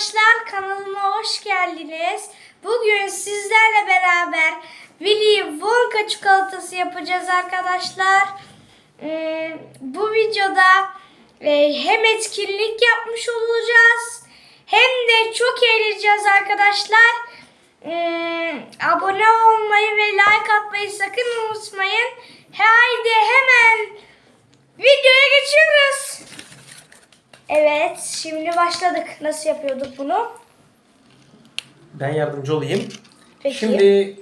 arkadaşlar kanalıma hoş geldiniz. Bugün sizlerle beraber Willy Wonka çikolatası yapacağız arkadaşlar. Ee, bu videoda e, hem etkinlik yapmış olacağız hem de çok eğleneceğiz arkadaşlar. Ee, abone olmayı ve like atmayı sakın unutmayın. Haydi hemen videoya geçiyoruz. Evet, şimdi başladık. Nasıl yapıyorduk bunu? Ben yardımcı olayım. Peki. Şimdi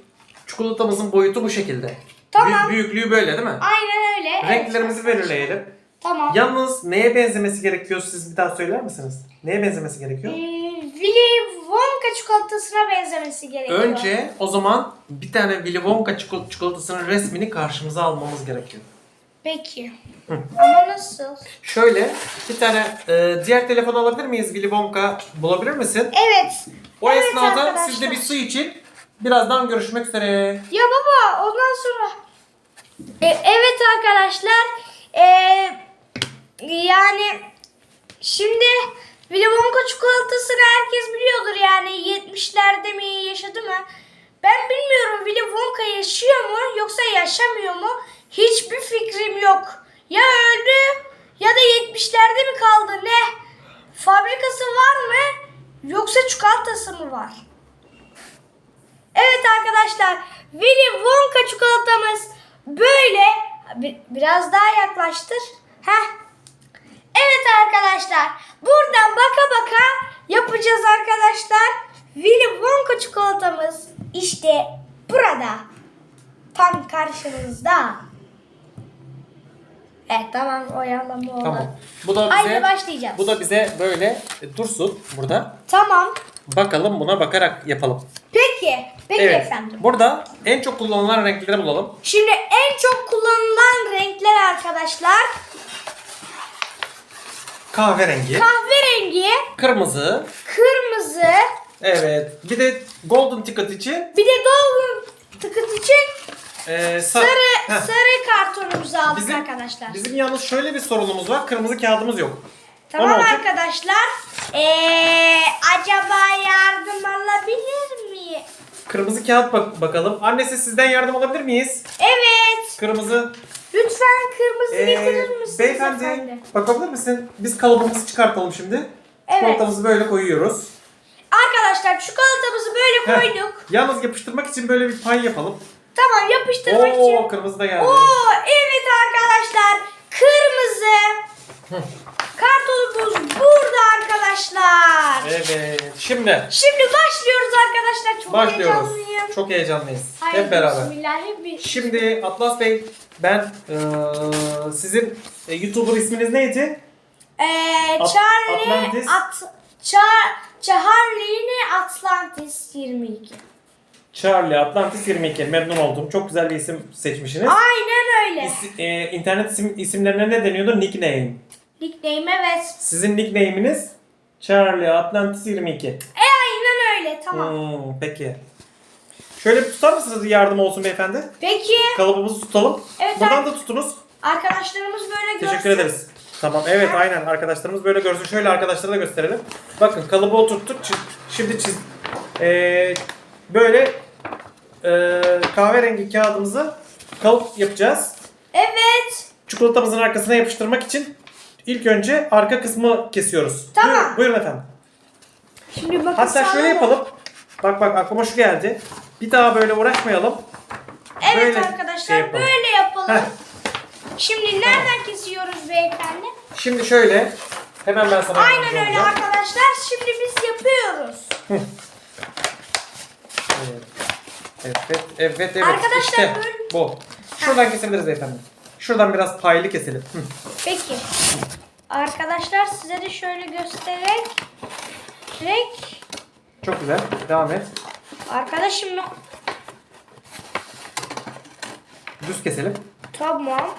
çikolatamızın boyutu bu şekilde. Tamam. Büyük- büyüklüğü böyle değil mi? Aynen öyle. Renklerimizi belirleyelim. Tamam. Yalnız neye benzemesi gerekiyor siz bir daha söyler misiniz? Neye benzemesi gerekiyor? Hmm, Willy Wonka çikolatasına benzemesi gerekiyor. Önce o zaman bir tane Willy Wonka çikol- çikolatasının resmini karşımıza almamız gerekiyor. Peki. Ama nasıl? Şöyle bir tane e, diğer telefon alabilir miyiz Willy Wonka bulabilir misin? Evet. O Evet esnada arkadaşlar. siz de bir su için birazdan görüşmek üzere. Ya baba ondan sonra E, evet arkadaşlar e, yani şimdi Willy Wonka çikolatasını herkes biliyordur yani 70'lerde mi yaşadı mı? Ben bilmiyorum Willy Wonka yaşıyor mu yoksa yaşamıyor mu? Hiçbir fikrim yok. Ya öldü ya da 70'lerde mi kaldı ne? Fabrikası var mı yoksa çikolatası mı var? Evet arkadaşlar Willy Wonka çikolatamız böyle Bir- biraz daha yaklaştır. Heh. Evet arkadaşlar buradan baka baka yapacağız arkadaşlar. Willy Wonka çikolatamız işte burada. Tam karşınızda. Evet tamam oyalama oldu. Tamam. Bu da bize Haydi başlayacağız. bu da bize böyle e, dursun burada. Tamam. Bakalım buna bakarak yapalım. Peki. Peki evet. efendim. Burada en çok kullanılan renkleri bulalım. Şimdi en çok kullanılan renkler arkadaşlar Kahverengi, kahverengi, kırmızı, kırmızı, evet. Bir de golden ticket için bir de dolgun tıkıt için e, sa- sarı Heh. sarı kartonumuzu aldık Bizim, arkadaşlar. bizim yalnız şöyle bir sorunumuz var. Kırmızı kağıdımız yok. tamam o ne olacak? arkadaşlar. Ee, acaba yardım alabilir miyim? Kırmızı kağıt bak bakalım. Annesi sizden yardım alabilir miyiz? Evet. Kırmızı. Lütfen kırmızı Ee, getirir misiniz beyefendi efendim? bakabilir misin? Biz kalıbımızı çıkartalım şimdi. Evet. Çikolatamızı böyle koyuyoruz. Arkadaşlar çikolatamızı böyle Heh. koyduk. Yalnız yapıştırmak için böyle bir pay yapalım. Tamam yapıştırmak Oo için. kırmızı da geldi. Oo evet arkadaşlar kırmızı kartonumuz burada arkadaşlar. Evet. Şimdi Şimdi başlıyoruz arkadaşlar. Çok başlıyoruz. heyecanlıyım. Çok heyecanlıyız. Haydi Hep beraber. Bismillahirrahmanirrahim. Şimdi Atlas Bey ben eee, sizin e, YouTuber isminiz neydi? Ee, At- Charlie Atlantis. At Char Charlie Atlantis 22. Charlie Atlantis 22. Memnun oldum. Çok güzel bir isim seçmişsiniz. Aynen öyle. İs- e, internet isim, isimlerine ne deniyordu? Nickname. Nickname evet. Sizin nickname'iniz Charlie Atlantis 22. E aynen öyle tamam. Hmm, peki. Şöyle bir tutar mısınız yardım olsun beyefendi? Peki Kalıbımızı tutalım. Evet, Buradan da tutunuz. arkadaşlarımız böyle görsün. Teşekkür ederiz. Tamam evet aynen arkadaşlarımız böyle görsün. Şöyle arkadaşlara da gösterelim. Bakın kalıbı oturttuk. Çi- Şimdi çiz. Ee, böyle ee, kahverengi kağıdımızı kalıp yapacağız. Evet. Çikolatamızın arkasına yapıştırmak için ilk önce arka kısmı kesiyoruz. Tamam. Buyurun, buyurun efendim. Şimdi bakın Hatta sana şöyle da- yapalım. Bak bak aklıma şu geldi. Bir daha böyle uğraşmayalım. Evet Böyle arkadaşlar şey yapalım. böyle yapalım. Heh. Şimdi nereden kesiyoruz beyefendi? Şimdi şöyle. Hemen ben sana Aynen yardımcı öyle olacağım. arkadaşlar. Şimdi biz yapıyoruz. Evet, evet, evet, evet. Arkadaşlar işte böyle- bu. Şuradan kesebiliriz beyefendi. Şuradan biraz paylı keselim. Hı. Peki. Arkadaşlar size de şöyle göstererek direkt Çok güzel. Devam et. arkadaşım Düz keselim. tamam.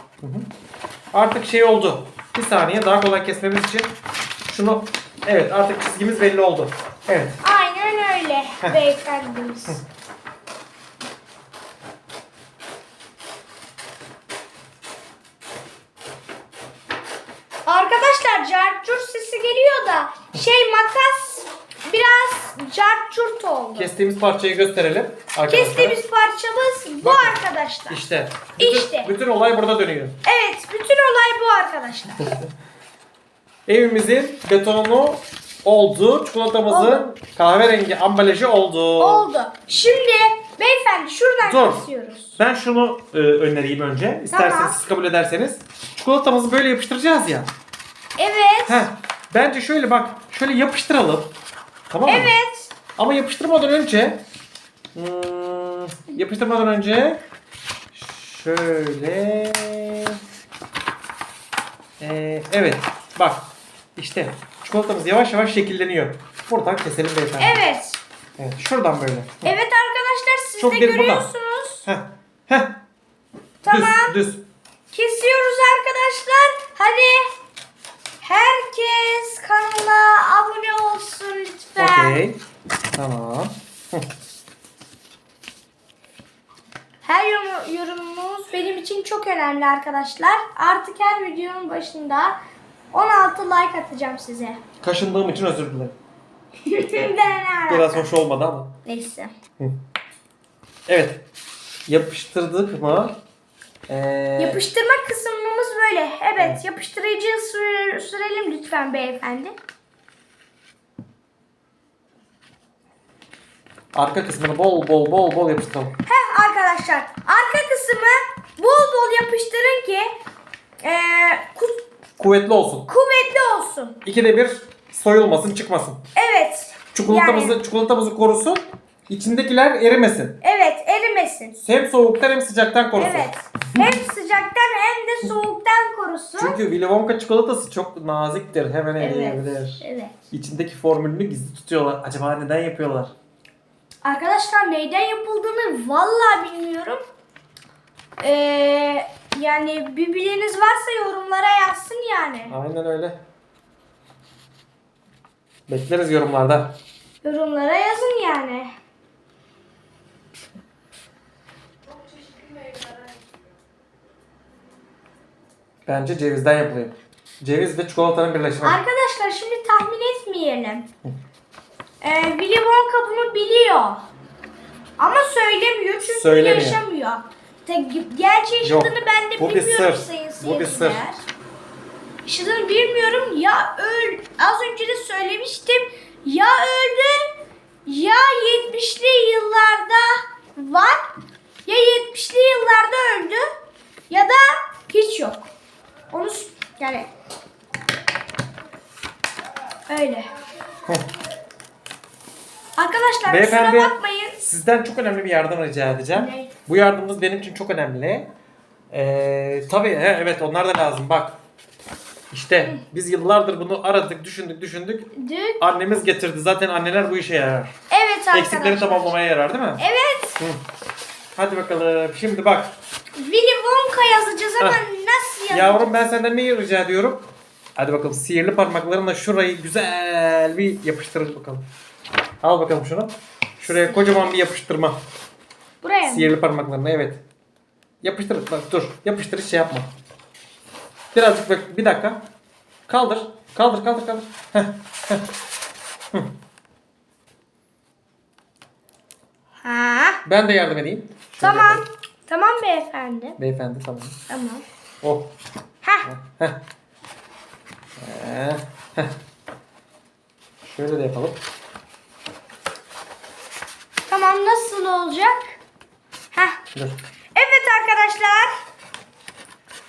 Artık şey oldu. Bir saniye daha kolay kesmemiz için şunu evet artık çizgimiz belli oldu. Evet. Aynen öyle beyefendimiz. Arkadaşlar carcur sesi geliyor da şey makas bir cart curt oldu. Kestiğimiz parçayı gösterelim arkadaşlar. Kestiğimiz parçamız bu Bakın. arkadaşlar. İşte. Bütün, İşte. bütün olay burada dönüyor. Evet bütün olay bu arkadaşlar. Evimizin betonu oldu. Çikolatamızın Oldu. kahverengi ambalajı oldu. oldu. Şimdi beyefendi şuradan Dur. kesiyoruz. Ben şunu e, önereyim önce. İsterseniz Tamam. siz kabul ederseniz. Çikolatamızı böyle yapıştıracağız ya. Evet. Heh. Bence şöyle bak. Şöyle yapıştıralım. Tamam mı? Evet. Ama yapıştırmadan önce hmm, yapıştırmadan önce şöyle Ee, evet bak işte çikolatamız yavaş yavaş şekilleniyor. Buradan keselim beyefendi. Evet. Evet, şuradan böyle. Evet arkadaşlar siz Çok de değil, görüyorsunuz. Heh, heh. Tamam. Düz, düz. Kesiyoruz arkadaşlar. Hadi. Herkes kanala abone olsun lütfen. Okey. Tamam. Her yorum- yorumunuz benim için çok önemli arkadaşlar. Artık her videonun başında 16 like atacağım size. Kaşındığım için özür dilerim. Ben Biraz hoş olmadı ama. Neyse. Evet. Yapıştırdık mı? Ee, Yapıştırma kısmımız böyle. Evet yapıştırıcıyı süre- sürelim lütfen beyefendi. arka kısmını bol bol bol bol yapıştıralım. Heh arkadaşlar arka kısmı bol bol yapıştırın ki eee, ku- Kuvvetli olsun. kuvvetli olsun. İkide bir soyulmasın, çıkmasın. Evet. Çikolatamızı, çikolatamızı korusun. İçindekiler erimesin. evet erimesin. Hem soğuktan hem sıcaktan korusun. Evet. Hem sıcaktan hem de soğuktan korusun. Çünkü Willy Wonka çikolatası çok naziktir. Hemen evet. eriyebilir. Evet. İçindeki formülünü gizli tutuyorlar. Acaba neden yapıyorlar? Arkadaşlar neyden yapıldığını vallahi bilmiyorum. Ee, yani bir bileniz varsa yorumlara yazsın yani. Aynen öyle. Bekleriz yorumlarda. Yorumlara yazın yani. Bence cevizden yapılıyor. Ceviz ve çikolatanın birleşimi. Arkadaşlar şimdi tahmin etmeyelim. Ee, Willy Wonka bunu biliyor. Ama söylemiyor çünkü Söylemiyor. yaşamıyor. Te- Gerçi yaşadığını Yok, ben de bu bir bilmiyorum sır. sayın Bu bir sır. seyirciler. Yaşadığını bilmiyorum. Ya öl az önce de söylemiştim. Ya öldü ya 70'li yıllarda var ya 70'li yıllarda öldü ya da hiç yok. Onu yani öyle. Arkadaşlar Beyefendi kusura bakmayın. sizden çok önemli bir yardım rica edeceğim. Ne? Bu yardımınız benim için çok önemli. Ee, tabii he, evet onlar da lazım bak. İşte biz yıllardır bunu aradık, düşündük, düşündük. Dük. Annemiz getirdi. Zaten anneler bu işe yarar. Evet arkadaşlar. Eksikleri tamamlamaya yarar değil mi? Evet. Hı. Hadi bakalım. Şimdi bak. Willy Wonka yazacağız ama Heh. nasıl yazacağız? Yavrum ben senden neyi rica ediyorum? Hadi bakalım sihirli parmaklarınla şurayı güzel bir yapıştır bakalım. Al bakalım şunu. Şuraya kocaman bir yapıştırma. Buraya mı? Sihirli parmaklarına evet. Yapıştır. Bak dur. Yapıştır hiç şey yapma. Birazcık bak. Bir dakika. Kaldır. Kaldır kaldır kaldır. Heh. Ha. Ben de yardım edeyim. Şöyle Tamam. yapalım. Tamam beyefendi. Beyefendi tamam. Tamam. Oh. Ha. Heh. Ee, heh. Şöyle de yapalım. Tamam nasıl olacak? Ha. Dur. Evet arkadaşlar.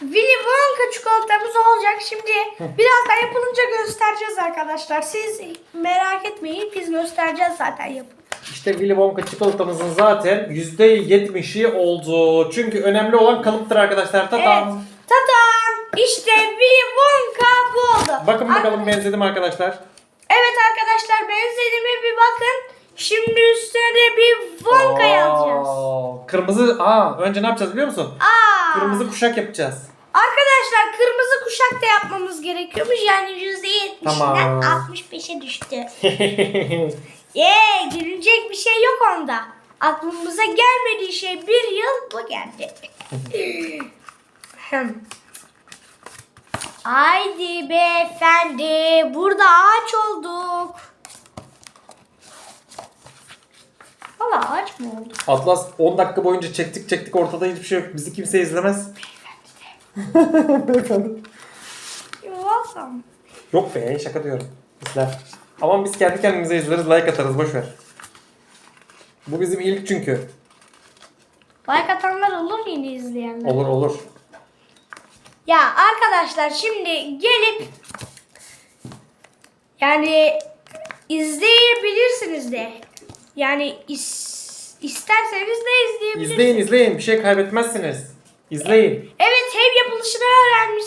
Willy Wonka çikolatamız olacak. Şimdi birazdan yapılınca göstereceğiz arkadaşlar. Siz merak etmeyin. Biz göstereceğiz zaten yapın. İşte Willy Wonka çikolatamızın zaten %70'i oldu. Çünkü önemli olan kalıptır arkadaşlar. Tatam. Evet. Tatam. İşte Willy Wonka bu oldu. Bakın bakalım Ar- benzedim arkadaşlar. Evet arkadaşlar benzediğime bir bakın. Şimdi üstüne de bir Wonka yazacağız. Oo, Kırmızı. Aa, önce ne yapacağız biliyor musun? Aa. Kırmızı kuşak yapacağız. Arkadaşlar kırmızı kuşak da yapmamız gerekiyormuş. Yani %70'den Tamam. 65'e düştü. Yee gülünecek bir şey yok onda. Aklımıza gelmediği şey bir yıl bu geldi. Hem. Haydi beyefendi burada ağaç olduk. mı oldu? Atlas 10 dakika boyunca çektik çektik ortada hiçbir şey yok. Bizi kimse izlemez. Beyefendi. Yollarsam. Yok be şaka diyorum. İzler. Ama biz kendi kendimize izleriz like atarız boş ver. Bu bizim ilk çünkü. Like atanlar olur yine izleyenler. Olur olur. Ya arkadaşlar şimdi gelip yani izleyebilirsiniz de. Yani is, isterseniz de izleyebilirsiniz. İzleyin izleyin bir şey kaybetmezsiniz. İzleyin. Evet hem yapılışını öğrenmiş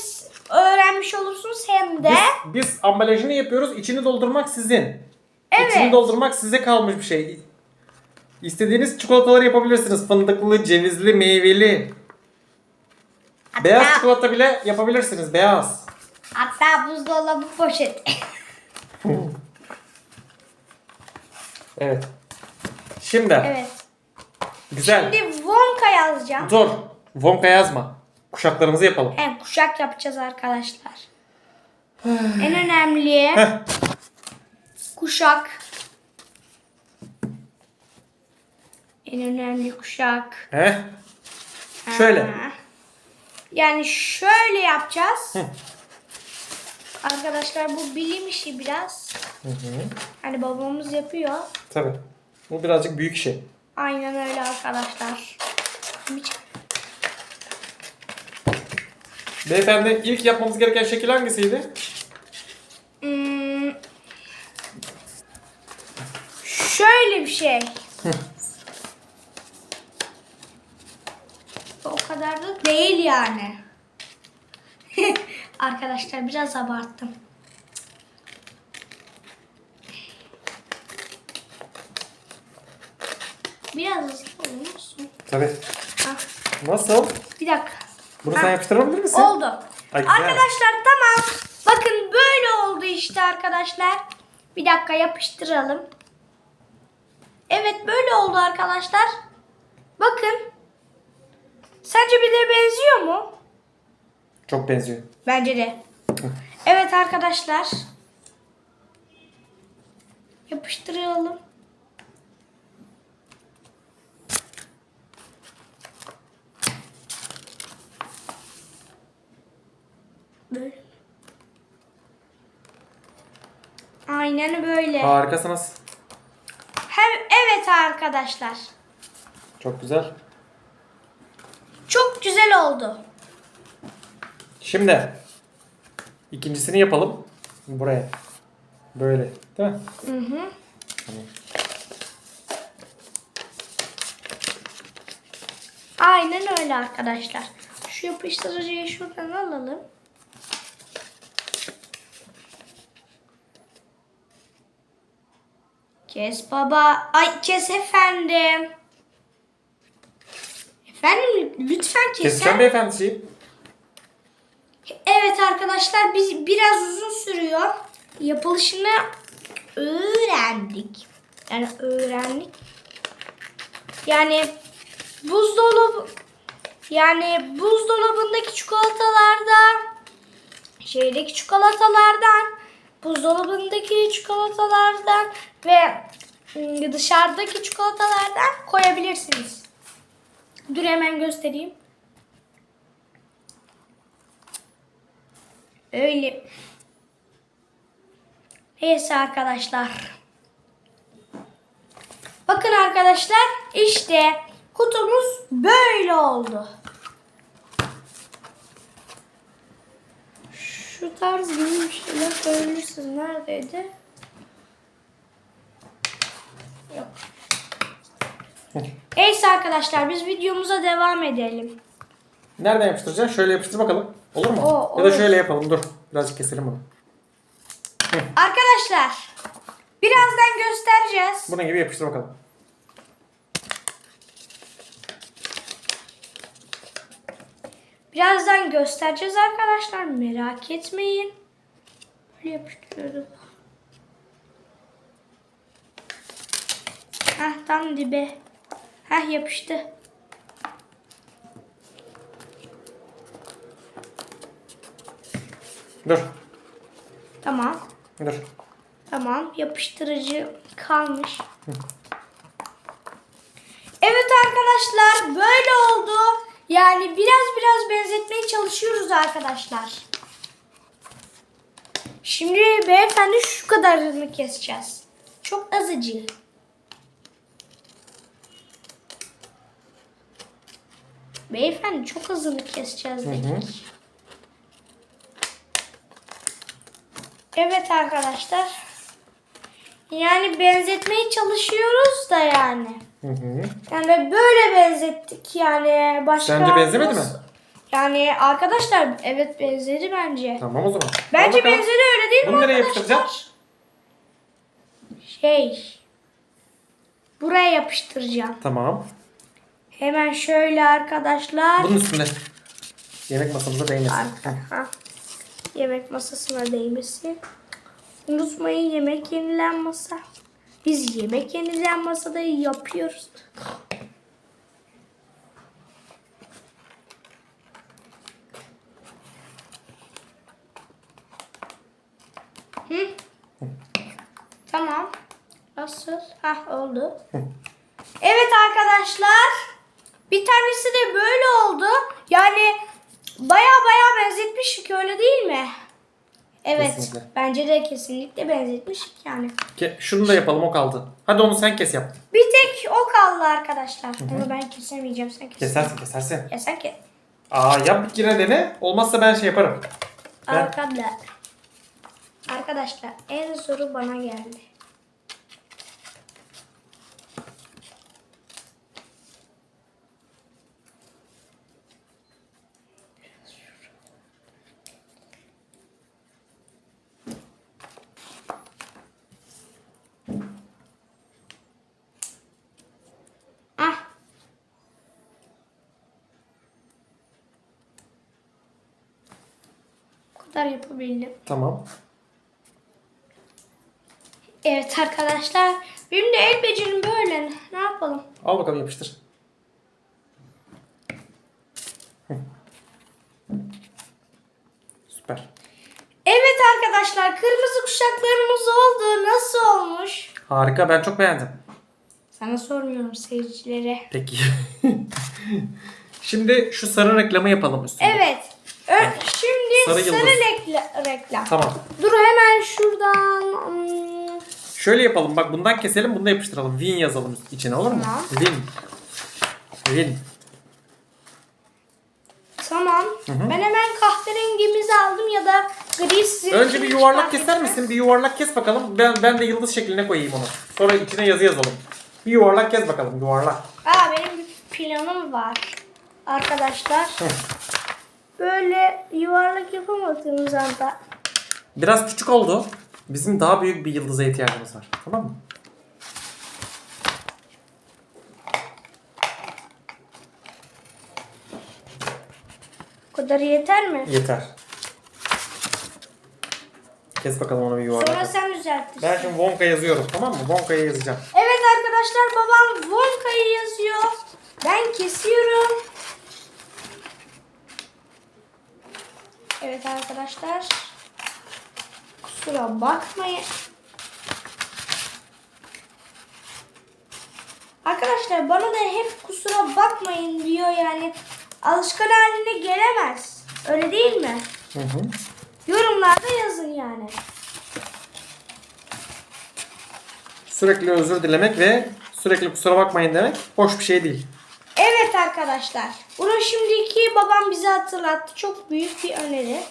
öğrenmiş olursunuz hem de Biz, biz ambalajını yapıyoruz. içini doldurmak sizin. Evet. İçini doldurmak size kalmış bir şey. İstediğiniz çikolataları yapabilirsiniz. Fındıklı, cevizli, meyveli. hatta, Beyaz çikolata bile yapabilirsiniz. Beyaz. hatta buzdolabı poşeti. Evet. Şimdi. evet. Güzel. Şimdi Wonka yazacağım. Dur. Wonka yazma. Kuşaklarımızı yapalım. Hem kuşak yapacağız arkadaşlar. en önemli Heh. kuşak. En önemli kuşak. Heh. Şöyle. Ha. Yani şöyle yapacağız. Arkadaşlar bu bilim işi biraz. Hı hı. Hani babamız yapıyor. Tabii. Bu birazcık büyük şey. Aynen öyle arkadaşlar. Hiç- Beyefendi ilk yapmamız gereken şekil hangisiydi? Hmm. Şöyle bir şey. o kadar da değil yani. Arkadaşlar biraz abarttım. Biraz hızlı olur musun? Tabii. Ah, Nasıl? bir dakika. Bunu sen yapıştırabilir misin? Oldu. Ay, güzel. arkadaşlar tamam. Bakın böyle oldu işte arkadaşlar. Bir dakika yapıştıralım. Evet böyle oldu arkadaşlar. Bakın. Sence bir de benziyor mu? Çok benziyor. Bence de. Evet arkadaşlar. Yapıştıralım. Böyle. Aynen böyle. Harikasınız. Hem evet arkadaşlar. Çok güzel. Çok güzel oldu. Şimdi ikincisini yapalım. Buraya. Böyle. Değil mi? Hı hı. Tamam. Aynen öyle arkadaşlar. Şu yapıştırıcıyı şuradan alalım. Kes baba. Ay kes efendim. Efendim lütfen keser. Keseceğim beyefendiciğim. Evet arkadaşlar biz biraz uzun sürüyor. Yapılışını öğrendik. Yani öğrendik. Yani buzdolabı yani buzdolabındaki çikolatalarda şeydeki çikolatalardan buzdolabındaki çikolatalardan ve ım, dışarıdaki çikolatalardan koyabilirsiniz. Dur hemen göstereyim. Öyle. Neyse arkadaşlar. Bakın arkadaşlar işte kutumuz böyle oldu. Şu tarz gibi bir şeyler koyabilirsiniz. Neredeydi? Yok. Neyse arkadaşlar biz videomuza devam edelim. Nereden yapıştıracaksın? Şöyle yapıştır bakalım. Olur mu? O, ya da olur. şöyle yapalım. Dur. Birazcık keselim bunu. Arkadaşlar birazdan göstereceğiz. Bunun gibi yapıştır bakalım. Birazdan göstereceğiz arkadaşlar. Merak etmeyin. Böyle yapıştırıyoruz. Heh tam dibe. Heh yapıştı. Dur. Tamam. Dur. Tamam. Yapıştırıcı kalmış. Evet arkadaşlar böyle oldu. Yani biraz biraz benzetmeye çalışıyoruz arkadaşlar. Şimdi beyefendi şu kadarını keseceğiz. Çok azıcık. Beyefendi çok azını keseceğiz dedik. hı. Evet arkadaşlar. Yani benzetmeye çalışıyoruz da yani. Hı hı. Yani böyle benzettik yani başka Sence benzemedi mi? Yani arkadaşlar evet benzedi bence. Tamam o zaman. Al Bence bakalım. benzedi öyle değil mi Bunu nereye arkadaşlar? yapıştıracağız? Şey. Buraya yapıştıracağım. Tamam. Hemen şöyle arkadaşlar. Bunun üstünde. Yemek masamıza değmesin. Arka- ha. Yemek masasına değmesi. Unutmayın yemek yenilen masa. Biz yemek yenilen masada yapıyoruz. Hı? Tamam. Nasıl? Hah oldu. Evet arkadaşlar. Bir tanesi de böyle oldu. Yani baya baya benzetmişik öyle değil mi? Evet. Kesinlikle. Bence de kesinlikle benzetmişik yani. Ke- Şunu da yapalım o kaldı. Hadi onu sen kes yap. Bir tek o kaldı arkadaşlar. Onu ben kesemeyeceğim. Sen kes. Kesersin kesersin. Ya sen kes. Aa yap bir kere dene. Olmazsa ben şey yaparım. Ben- Arkadaşlar. Arkadaşlar en zoru bana geldi. Kadar yapabildim. Tamam. Evet arkadaşlar. Benim de el becerim böyle. Ne yapalım? Al bakalım yapıştır. Süper. Evet arkadaşlar kırmızı kuşaklarımız oldu. Nasıl olmuş? Harika ben çok beğendim. Sana sormuyorum seyircilere. Peki. Şimdi şu sarı reklamı yapalım üstüne. Evet. Ö- Sarı sarı, yıldız. rekla- reklam. Tamam. Dur hemen şuradan. hmm, Şöyle yapalım bak bundan keselim bunu da yapıştıralım. Win yazalım içine olur mu? Tamam. Win. Win. Tamam. Ben hemen kahverengimizi aldım ya da gri sizin Önce bir yuvarlak fark keser etmez. misin? Bir yuvarlak kes bakalım. Ben ben de yıldız şekline koyayım onu. Sonra içine yazı yazalım. Bir yuvarlak kes bakalım yuvarlak. Aa benim bir planım var. Arkadaşlar. Hı. Böyle yuvarlak yapamadığımız anda Biraz küçük oldu. Bizim daha büyük bir yıldıza ihtiyacımız var. Tamam mı? bu kadar yeter mi? Yeter. Kes bakalım onu bir Sonra yuvarlak. sen düzeltirsin. Ben şimdi Wonka yazıyorum tamam mı? Wonka'ya yazacağım. Evet arkadaşlar babam Wonka'yı yazıyor. Ben kesiyorum. Evet arkadaşlar. Kusura bakmayın. Arkadaşlar bana da hep kusura bakmayın diyor yani. Alışkan haline gelemez. Öyle değil mi? Hı hı. Yorumlarda yazın yani. Sürekli özür dilemek ve sürekli kusura bakmayın demek hoş bir şey değil. Arkadaşlar. Bunu şimdiki babam bize hatırlattı. Çok büyük bir öneri.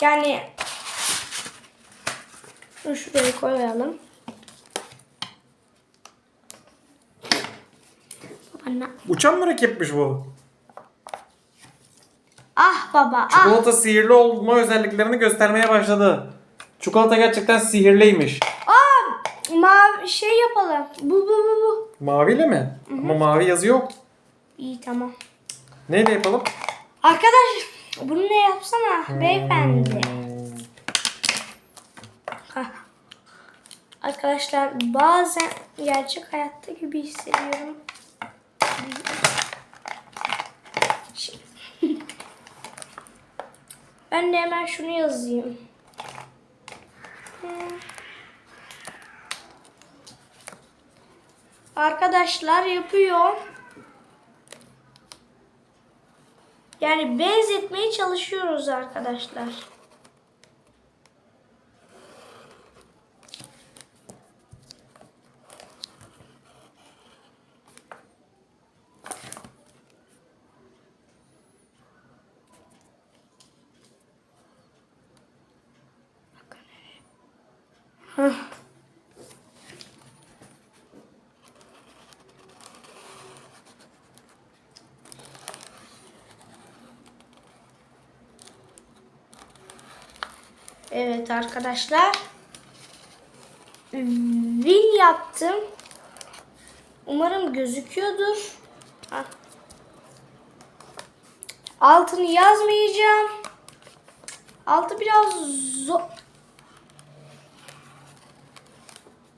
Yani Şunu şuraya koyalım. Baba ne- Uçan mürekkepmiş bu. Ah baba ah. Çikolata sihirli olma özelliklerini göstermeye başladı. Çikolata gerçekten sihirliymiş. Aa, mavi şey yapalım. Bu bu bu bu. Maviyle mi? Ama mavi yazı yok. İyi tamam. Neyle yapalım? Arkadaş bunu ne yapsana beyefendi. Hmm. Hah. Arkadaşlar bazen gerçek hayatta gibi hissediyorum. Şimdi- Ben de hemen şunu yazayım. Arkadaşlar yapıyor. Yani benzetmeye çalışıyoruz arkadaşlar. Hah. Evet arkadaşlar. Win yaptım. Umarım gözüküyordur. Hah. Altını yazmayacağım. Altı biraz zor.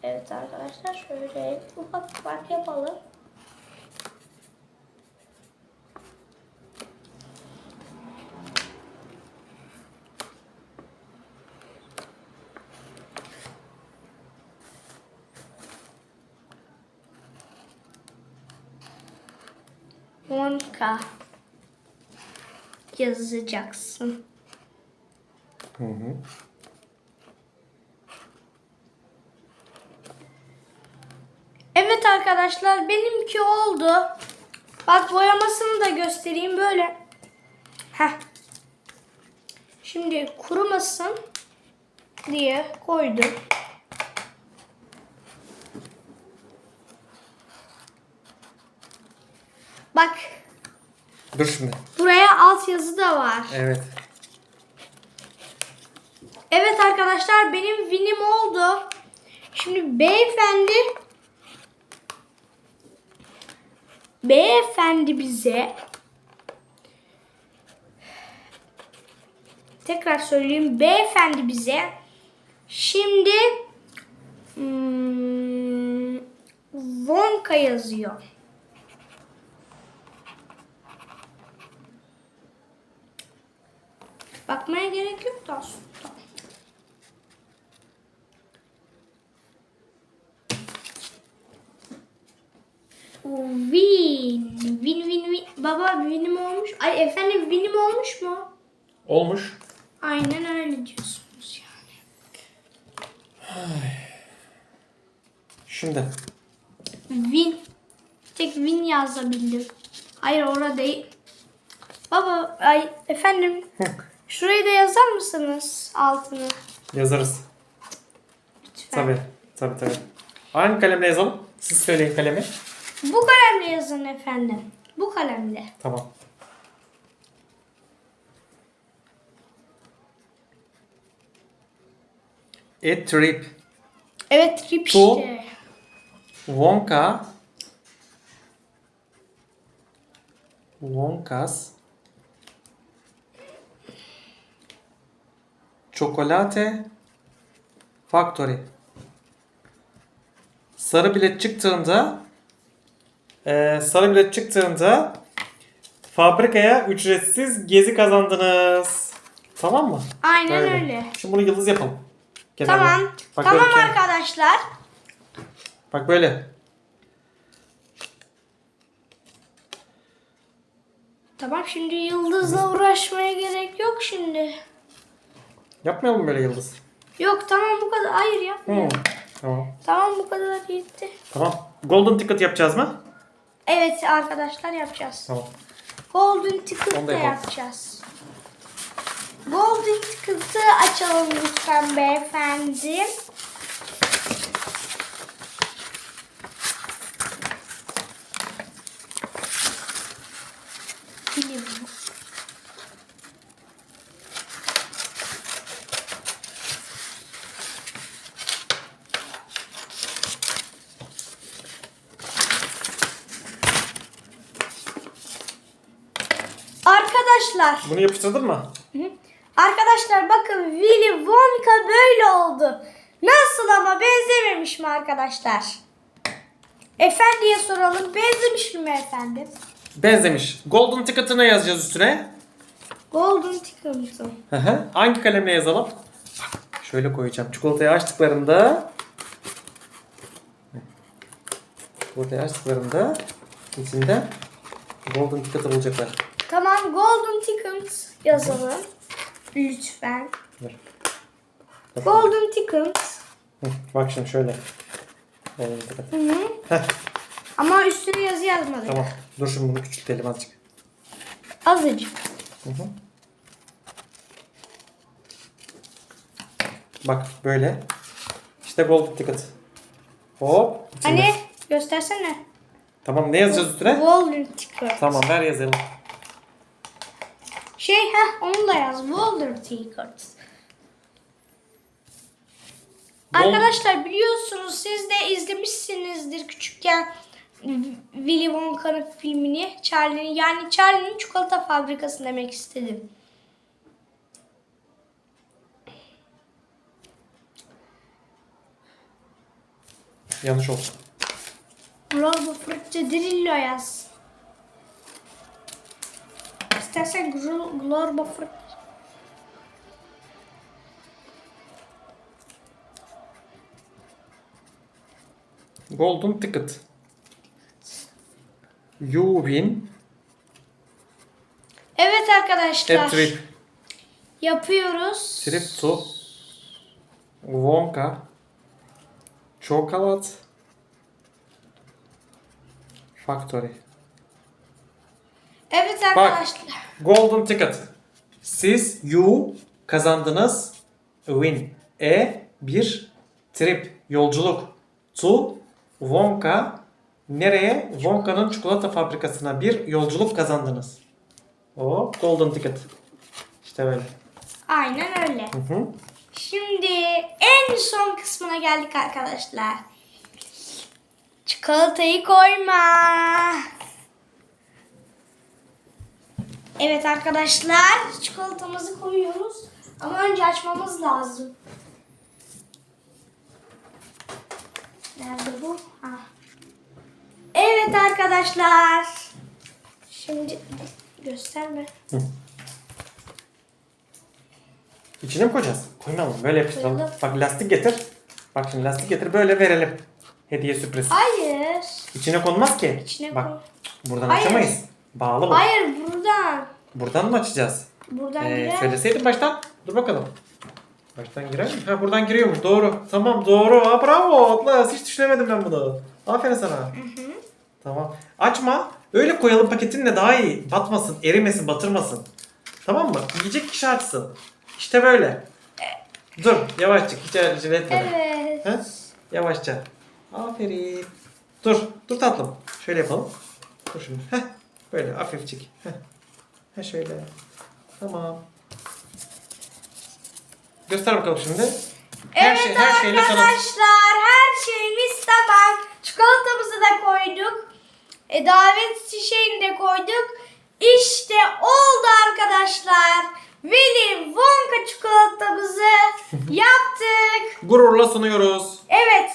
Evet arkadaşlar şöyle ufak ufak yapalım. Monka yazacaksın. Hı hı. Evet arkadaşlar benimki oldu. Bak boyamasını da göstereyim böyle. Heh. Şimdi kurumasın diye koydum. Bak Dur şimdi. buraya alt yazı da var. Evet. Evet arkadaşlar benim winim oldu. Şimdi beyefendi beyefendi bize tekrar söyleyeyim beyefendi bize şimdi hmm, Wonka yazıyor. Bakmaya gerek yok da aslında. Win. Win win win. Baba winim olmuş. Ay efendim winim olmuş mu? Olmuş. Aynen öyle diyorsunuz yani. Şimdi. Win. Tek win yazabildim. Hayır orada değil. Baba ay efendim. Şurayı da yazar mısınız altını? Yazarız. Lütfen. Tabii. Tabii tabii. Hangi kalemle yazalım? Siz söyleyin kalemi. Bu kalemle yazın efendim. Bu kalemle. Tamam. A trip Evet trip Tu- işte. Wonka Wonkas Chocolate Factory Sarı bilet çıktığında eee, sarı bilet çıktığında fabrikaya ücretsiz gezi kazandınız. Tamam mı? Aynen Böyle. öyle. Şimdi bunu yıldız yapalım. Kenarına. Tamam. Bak tamam böyle arkadaşlar. Bak böyle. Tamam şimdi yıldızla uğraşmaya gerek yok şimdi. Yapmayalım böyle yıldız. Yok tamam bu kadar. Hayır yapmayalım. Hmm. Tamam. Tamam bu kadar yetti. Tamam. Golden ticket yapacağız mı? Evet arkadaşlar yapacağız. Tamam. Golden ticket da yapacağız. Golden ticket'ı açalım lütfen beyefendi. Bilim. Arkadaşlar Bunu yapıştırdın mı? Hı. Arkadaşlar bakın Willy Wonka böyle oldu. Nasıl ama benzememiş mi arkadaşlar? Efendiye soralım benzemiş mi efendim? Benzemiş. Golden ticket'ı ne yazacağız üstüne? Golden Ticket'ı. Hı hı. Hangi kalemle yazalım? Bak, şöyle koyacağım. Çikolatayı açtıklarında Burada açtıklarında içinde golden ticket'ı bulacaklar. Tamam golden ticket yazalım. Lütfen. Dur. Golden ticket. Hı, Bak şimdi şöyle. Golden ticket. Hı -hı. Heh, Ama üstüne yazı yazmadık. tamam. Dur şimdi bunu küçültelim azıcık. Azıcık. Hı hı. Bak böyle. İşte golden ticket. Hop. içinde. Hani göstersene. Tamam ne yazacağız üstüne? Golden ticket. Tamam ver yazalım. Şey ha onu da yaz. Golden ticket. Arkadaşlar biliyorsunuz siz de izlemişsinizdir küçükken Willy Wonka'nın filmini. Charlie'nin yani Charlie'nin çikolata fabrikası demek istedim. Yanlış oldu. Glorbo Fırtça Drillo yaz. İstersen Glorbo Fırtça. Golden ticket. You win Evet arkadaşlar. a trip. Yapıyoruz. Trip to Wonka Chocolate Factory. Evet Bak. arkadaşlar. Golden ticket. Siz you kazandınız. Win. E bir trip yolculuk. To Wonka nereye? Wonka'nın çikolata fabrikasına bir yolculuk kazandınız. O golden ticket. İşte böyle. Aynen öyle. Hı hı. Şimdi en son kısmına geldik arkadaşlar. Çikolatayı koyma. Evet arkadaşlar çikolatamızı koyuyoruz. Ama önce açmamız lazım. Nerede bu? Ha. Evet arkadaşlar. Şimdi gösterme. İçine mi koyacağız? Koymayalım. Böyle yapıştıralım. Koyalım. Bak lastik getir. Bak şimdi lastik getir böyle verelim. Hediye sürpriz. Hayır. İçine konmaz ki. İçine Bak koy. buradan Hayır. açamayız. Bağlı bu. Hayır buradan. Buradan mı açacağız? Buradan Ee, girer. söyleseydin baştan. Dur bakalım. Baştan girer mi? Ha buradan giriyormuş. Doğru. Tamam doğru. Ha, bravo Atlas. Hiç düşünemedim ben bunu. Aferin sana. Tamam. Açma. Öyle koyalım paketinle daha iyi. Batmasın, erimesin, batırmasın. Tamam mı? Yiyecek kişi açsın. İşte böyle. Dur. Yavaşça. Hiç acele etme. Evet. Ha? Yavaşça. Aferin. Dur. Dur tatlım. Şöyle yapalım. Dur şimdi. Heh. Böyle hafifçik. Heh. Ha şöyle. Tamam. Göster bakalım şimdi. Her evet şey her şeyle arkadaşlar her şeyimiz tamam. Çikolatamızı da koyduk. E, davet şeyini de koyduk. İşte oldu arkadaşlar. Willy Wonka çikolatamızı yaptık. Gururla sunuyoruz. Evet.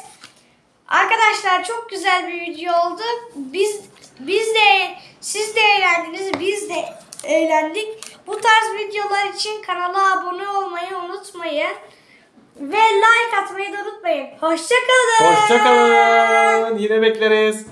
Arkadaşlar çok güzel bir video oldu. Biz biz de siz de eğlendiniz, biz de eğlendik. Bu tarz videolar için kanala abone olmayı unutmayın. Ve like atmayı da unutmayın. Hoşçakalın. Hoşçakalın. Yine bekleriz.